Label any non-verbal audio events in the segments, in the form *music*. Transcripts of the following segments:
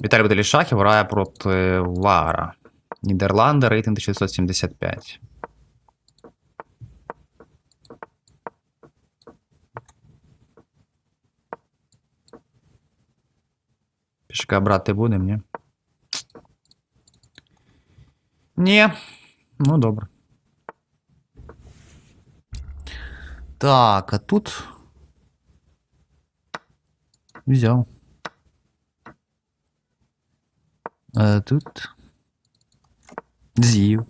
Віталій Беделішахів грає проти Вара. Нідерланди, рейтинг 1675. Пішка брати будемо, ні? Ні. Ну, добре. Так, а тут. Взяв. А тут. З'їв.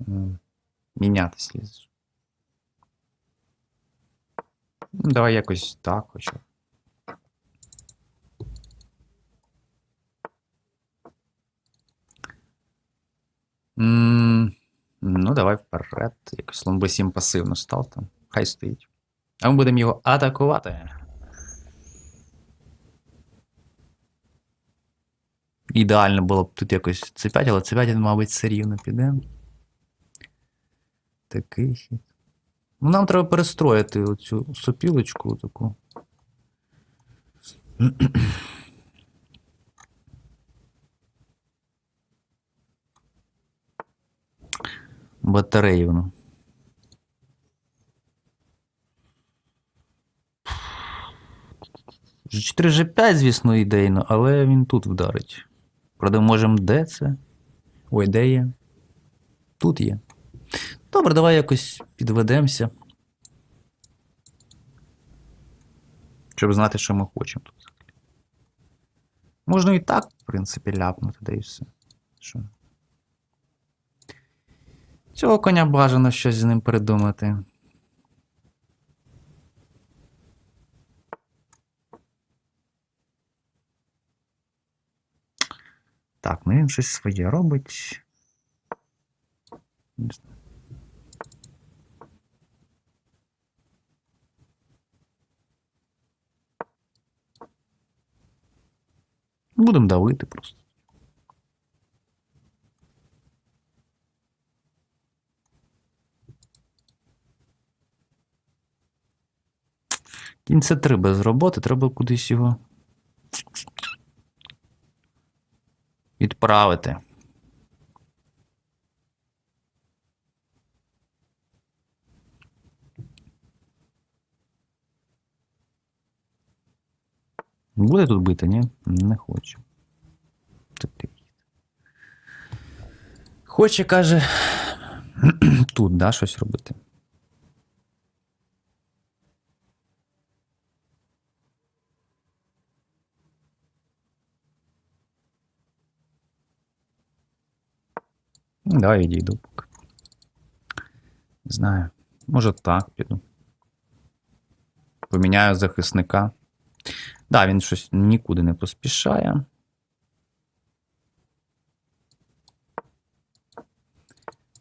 М, Мінятись лізеш. Ну, Давай якось так хоча. М, Ну, давай вперед. Якось ломби 7 пасивно став там. Хай стоїть. А ми будемо його атакувати. Ідеально було б тут якось C5, але C5, мабуть, все рівно піде. Такий хід. Ну, нам треба перестроїти оцю сопілочку таку. Батареївну. G4 G5, звісно, ідейно, але він тут вдарить. Правда, можемо де це? Ой, де є? Тут є. Добре, давай якось підведемося. Щоб знати, що ми хочемо тут. Можна і так, в принципі, ляпнути, да і все. Що? Цього коня бажано щось з ним придумати. Так, ну він щось своє робить. Будемо давити просто. Кінь це три без роботи, треба кудись його відправити. Буде тут бити, ні? Не. Такий. Хоче, каже, *clears throat* тут, да, щось робити. Ну, Давай відійду поки. Не знаю. Може так піду. Поміняю захисника. Да, він щось нікуди не поспішає.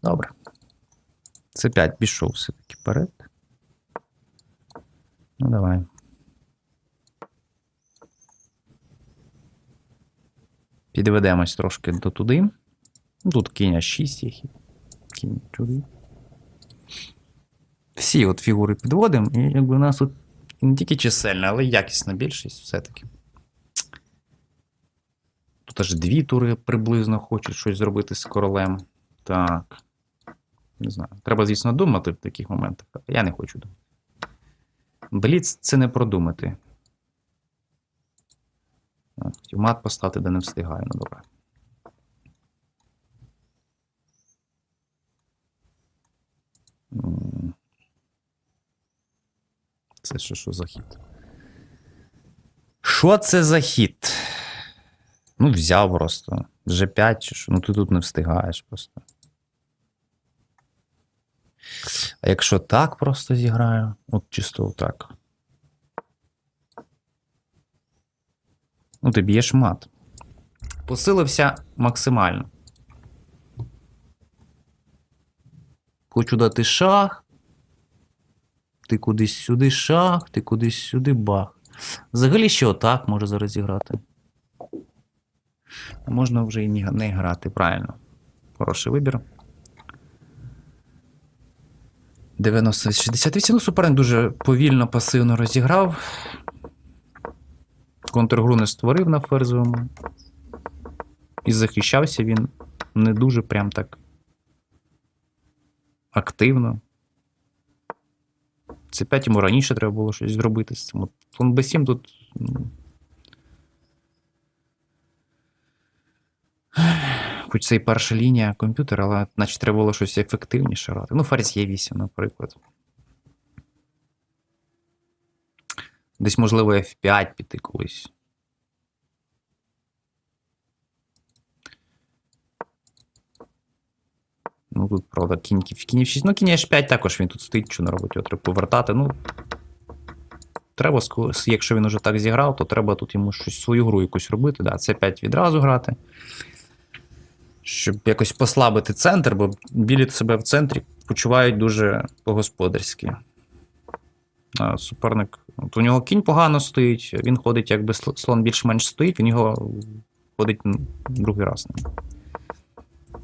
Добре. Це 5 пішов все-таки вперед. Ну, давай. Підведемось трошки до туди. Ну, Тут кінь 6 є. хід. Кінь туди. Всі от фігури підводимо, і якби у нас тут не тільки чисельна, але й якісна більшість все-таки. Тут аж дві тури приблизно хочуть щось зробити з королем. Так. Не знаю. Треба, звісно, думати в таких моментах, я не хочу думати. Бліц це не продумати. Мат поставити, де не встигаю, ну добре. Це що, що за хід? Що це за хід? Ну, взяв просто. G5 чи що. Ну, ти тут не встигаєш просто. А якщо так просто зіграю, от чисто так. Ну, ти б'єш мат. Посилився максимально. Хочу дати шах. Ти кудись сюди шах, ти кудись сюди бах. Взагалі ще отак може зараз зіграти. Можна вже і не, не грати, правильно. Хороший вибір. 90 68. Ну, суперник дуже повільно, пасивно розіграв. Контргру не створив на ферзовому. І захищався він не дуже прям так активно. Це 5 йому раніше треба було щось зробити з цим. От Слон Б7 тут. ну, Хоч це і перша лінія комп'ютера, але значить треба було щось ефективніше грати. Ну, ферзь є 8, наприклад. Десь, можливо, F5 піти колись. Ну, тут, правда, кінь, кінь F6. Ну, кінь H5 також він тут стоїть, що не робить, його треба повертати. Ну, треба, якщо він уже так зіграв, то треба тут йому щось свою гру якусь робити. Да, це 5 відразу грати. Щоб якось послабити центр, бо білі себе в центрі почувають дуже по-господарськи. Суперник. От у нього кінь погано стоїть, він ходить, якби слон більш-менш стоїть, він його ходить другий раз.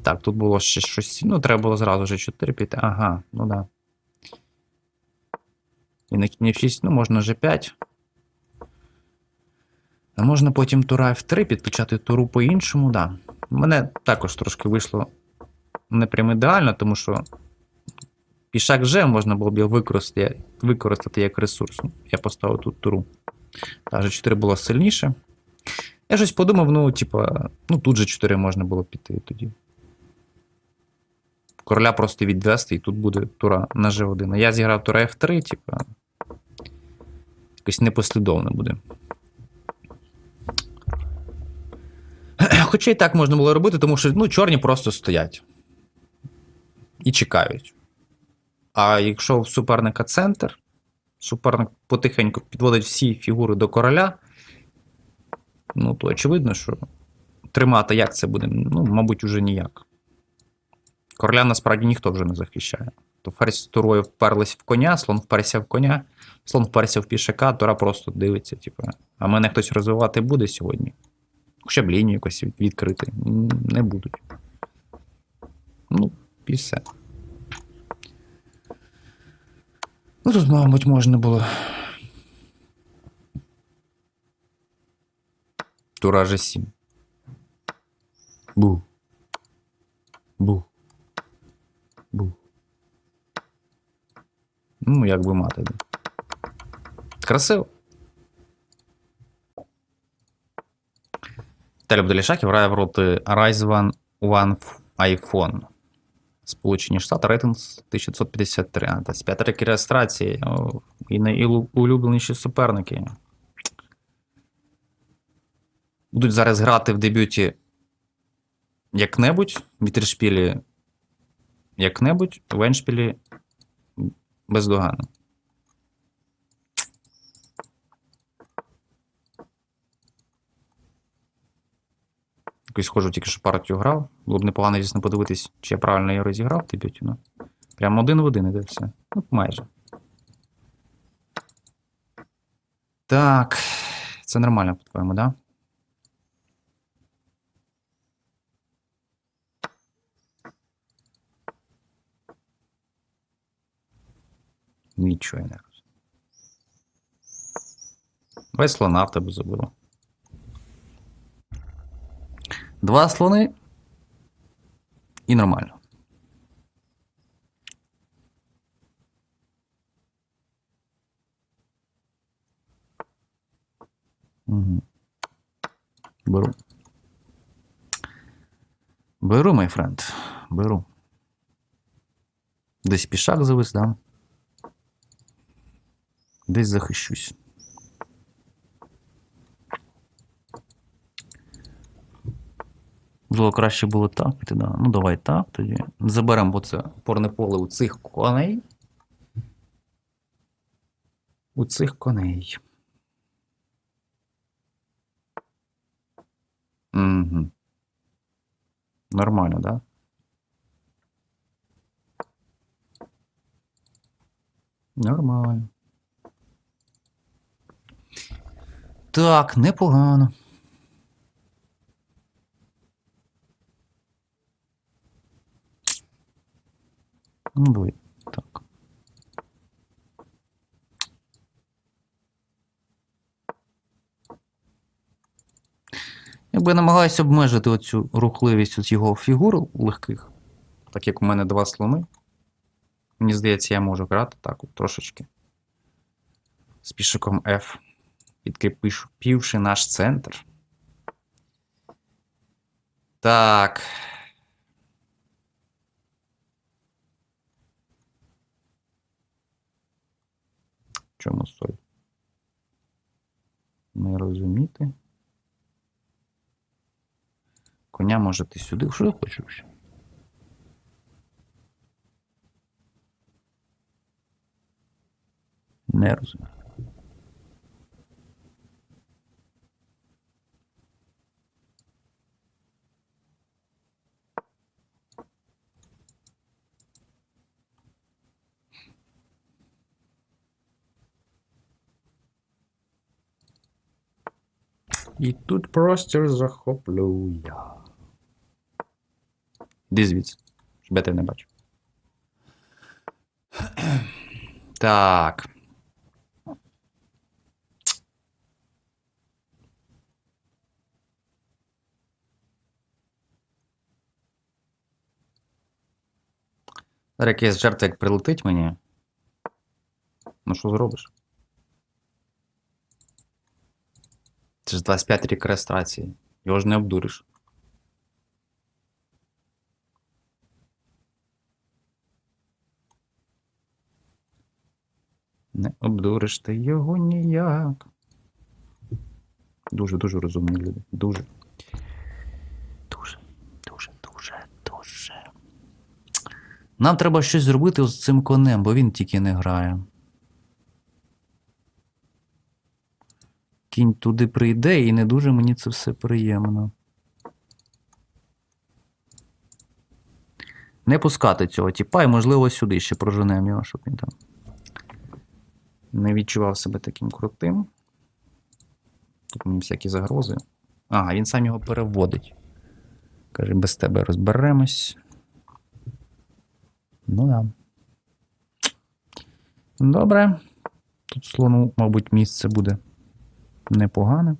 Так, тут було ще щось. Ну, треба було зразу вже 4 піти. Ага, ну да. І на кінь F6, ну, можна G5. А можна потім тура F3 підключати туру по-іншому, да. Мене також трошки вийшло не прям ідеально, тому що пішак G можна було б його використати, використати як ресурс. Я поставив тут туру. Та G4 було сильніше. Я щось подумав, ну, типа, ну тут же 4 можна було піти тоді. Короля просто відвести, і тут буде тура на G1. А я зіграв тура F3, типа. Якось непослідовно буде. Хоча і так можна було робити, тому що ну, чорні просто стоять. І чекають. А якщо в суперника центр, суперник потихеньку підводить всі фігури до короля, ну, то очевидно, що тримати як це буде, ну, мабуть, уже ніяк. Короля насправді ніхто вже не захищає. То ферзь з турою вперлись в коня, слон вперся в коня, слон вперся в пішака, тора просто дивиться, типу, а мене хтось розвивати буде сьогодні. Хоча б лінію якось відкрити. Не будуть. Ну, і все. Ну, тут, мабуть, можна було. Тура G7. Бу. Бу. Бу. Ну, як би мати. Красиво. Віталій Бделішаків грає проти Rise One One iPhone. Сполучені Штати, рейтинг 1953. А, 25 роки реєстрації. І найулюбленіші суперники. Будуть зараз грати в дебюті як-небудь, в вітершпілі як-небудь, в еншпілі бездоганно. Якось схожу, тільки що партію грав. Було б непогано, звісно, подивитись, чи я правильно її розіграв в дебюті. Ну. Прямо один в один іде все. Ну, майже. Так. Це нормально, по-твоєму, да? Нічого я не розумію. Давай слона в тебе забило. Два слони. І нормально. Угу. Беру. Беру, май френд. Беру. Десь пішак завис, да? Десь захищусь. Можливо, краще було так піти, да. Ну, давай так тоді. Заберемо, це опорне поле у цих коней. У цих коней. Угу. Нормально, да? Нормально. Так, непогано. Ну, Були. Так. Якби намагаюся обмежити оцю рухливість от його фігур легких, так як у мене два слони. Мені здається, я можу грати так от трошечки з пішиком F підкріпивши наш центр. Так. Чому соль? Не розуміти. Коня можете сюди. Що я хочу ще? Не розумію. Тут простір захоплю я. Іди звідси, щоб я тебе не бачив. Так. Зараз якийсь жертва, як прилетить мені. Ну що зробиш? Це ж 25 рік реєстрації. Його ж не обдуриш. Не обдуриш ти його ніяк. Дуже, дуже розумні люди. Дуже. Дуже, дуже, дуже, дуже. Нам треба щось зробити з цим конем, бо він тільки не грає. Кінь туди прийде, і не дуже мені це все приємно. Не пускати цього тіпа, і, можливо, сюди ще проженемо його, щоб він там не відчував себе таким крутим. Тут мені всякі загрози. Ага, він сам його переводить. Каже, без тебе розберемось. Ну да. Добре. Тут слону, мабуть, місце буде непогане.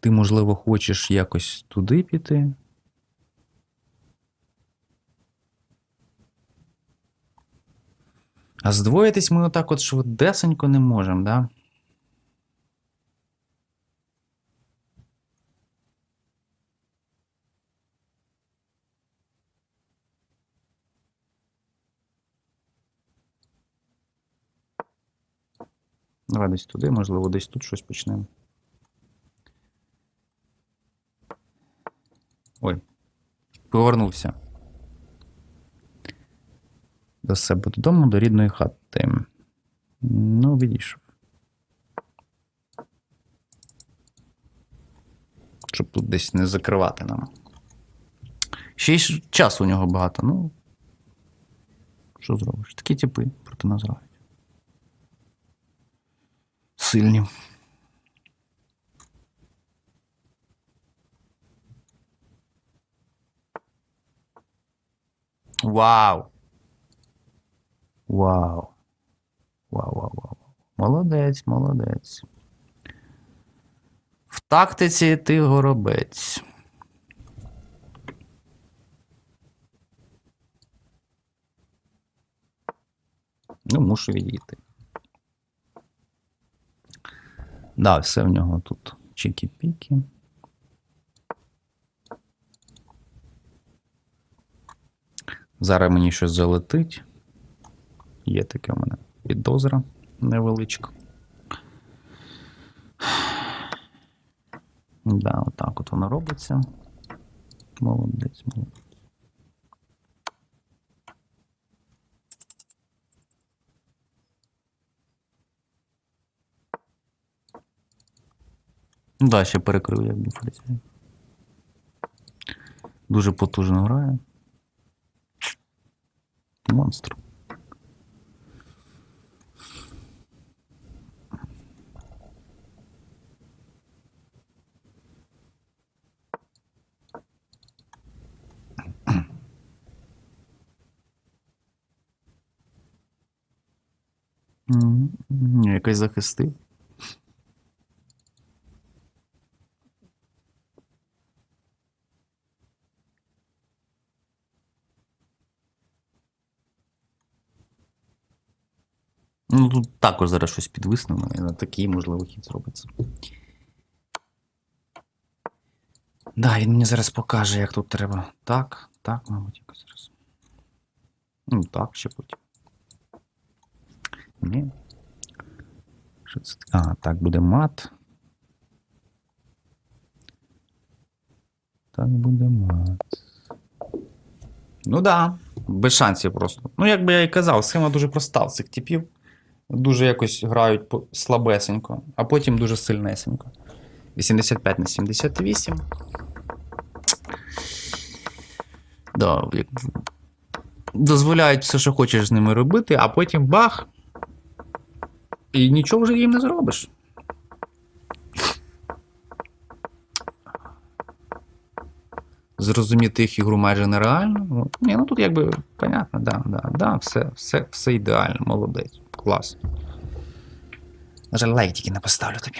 Ти, можливо, хочеш якось туди піти. А здвоїтись ми отак от швидесенько не можемо, да? Давай десь туди, можливо, десь тут щось почнемо. Ой, повернувся. До себе додому, до рідної хати. Ну, відійшов. Щоб тут десь не закривати нам. Ще й часу у нього багато. Ну. Що зробиш? Такі типи проти нас грають. Сильні. Вау! Вау. Вау, вау, вау. Молодець, молодець. В тактиці ти горобець. Ну, мушу відійти. Да, все в нього тут чікі-піки. Зараз мені щось залетить. Є таке у мене підозра невеличка. Да, отак от воно робиться. Молодець, молодець. Ну да, ще перекрив я Блінфорцію. Дуже потужно грає. Монстр. Якось захистив. Також зараз щось підвиснемо, і на такий, можливо, хід зробиться. Да, він мені зараз покаже, як тут треба. Так, так, мабуть, якось зараз. Ну, так, ще потім. Ні. Що це? А, так, буде мат. Так буде мат. Ну да, без шансів просто. Ну, як би я і казав, схема дуже проста в цих типів. Дуже якось грають слабесенько, а потім дуже сильнесенько. 85 на 78. Да. Дозволяють все, що хочеш з ними робити, а потім бах. І нічого вже їм не зробиш. Зрозуміти їх ігру майже нереально. Ні, ну тут якби понятно, да, да, да, все, все, все ідеально, молодець, клас. Жаль, лайк тільки не поставлю тобі.